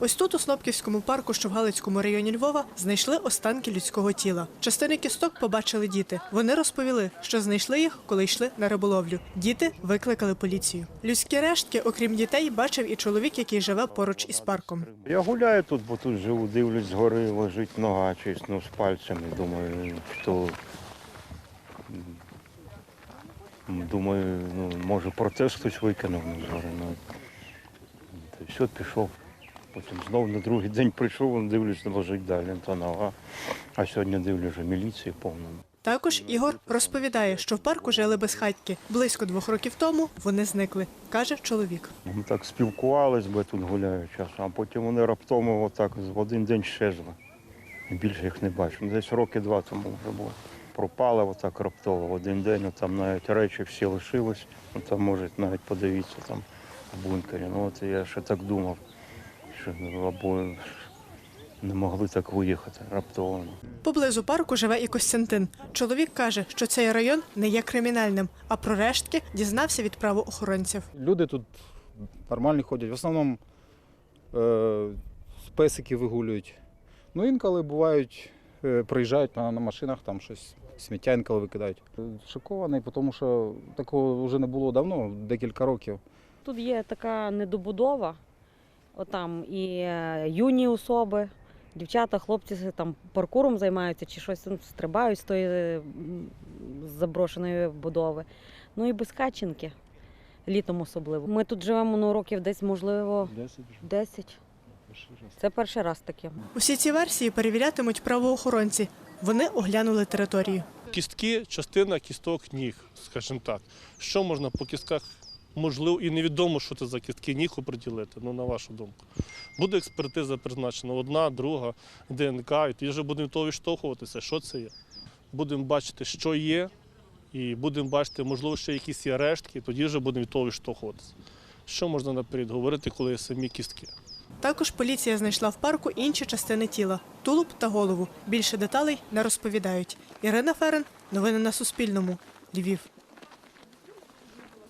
Ось тут, у Снопківському парку, що в Галицькому районі Львова, знайшли останки людського тіла. Частини кісток побачили діти. Вони розповіли, що знайшли їх, коли йшли на риболовлю. Діти викликали поліцію. Людські рештки, окрім дітей, бачив і чоловік, який живе поруч із парком. Я гуляю тут, бо тут живу, дивлюсь згори, лежить нога чись, ну, з пальцями. Думаю, що. Думаю, ну, може процес хтось викинув ну. Ну, та все, пішов. Потім знову на другий день прийшов, дивлюсь, лежить далі та нога. А сьогодні дивлюсь, вже міліції повно. Також Ігор розповідає, що в парку жили безхатьки. Близько двох років тому вони зникли, каже чоловік. Ми так спілкувались, бо я тут гуляю часом, а потім вони раптом отак в один день щезли. І Більше їх не бачу. Ну, Десь роки два тому вже було. Пропали отак раптово в один день, там навіть речі всі лишились, ну, там можуть навіть подивитися там в бункері. Ну от я ще так думав, що або не могли так виїхати раптово. Поблизу парку живе і Костянтин. Чоловік каже, що цей район не є кримінальним, а про рештки дізнався від правоохоронців. Люди тут нормальні ходять. В основному е, песики вигулюють. Ну, інколи бувають, е, приїжджають на, на машинах, там щось сміття інколи викидають. Шокований, тому що такого вже не було давно, декілька років. Тут є така недобудова, отам і е, юні особи, дівчата, хлопці там паркуром займаються чи щось там стрибають з тої е, заброшеної будови. Ну і безхатченки, літом особливо. Ми тут живемо ну, років десь, можливо, 10. Це перший раз таке. Усі ці версії перевірятимуть правоохоронці. Вони оглянули територію. Кістки частина кісток ніг, скажімо так. Що можна по кістках? Можливо, і невідомо, що це за кістки ніг оприділити, ну на вашу думку. Буде експертиза призначена, одна, друга, ДНК, і тоді вже будемо того відштовхуватися, що це є. Будемо бачити, що є, і будемо бачити, можливо, ще якісь є рештки, і тоді вже будемо від того відштовхуватися. Що можна наперед говорити, коли є самі кістки? Також поліція знайшла в парку інші частини тіла тулуб та голову. Більше деталей не розповідають. Ірина Ферен, новини на Суспільному. Львів.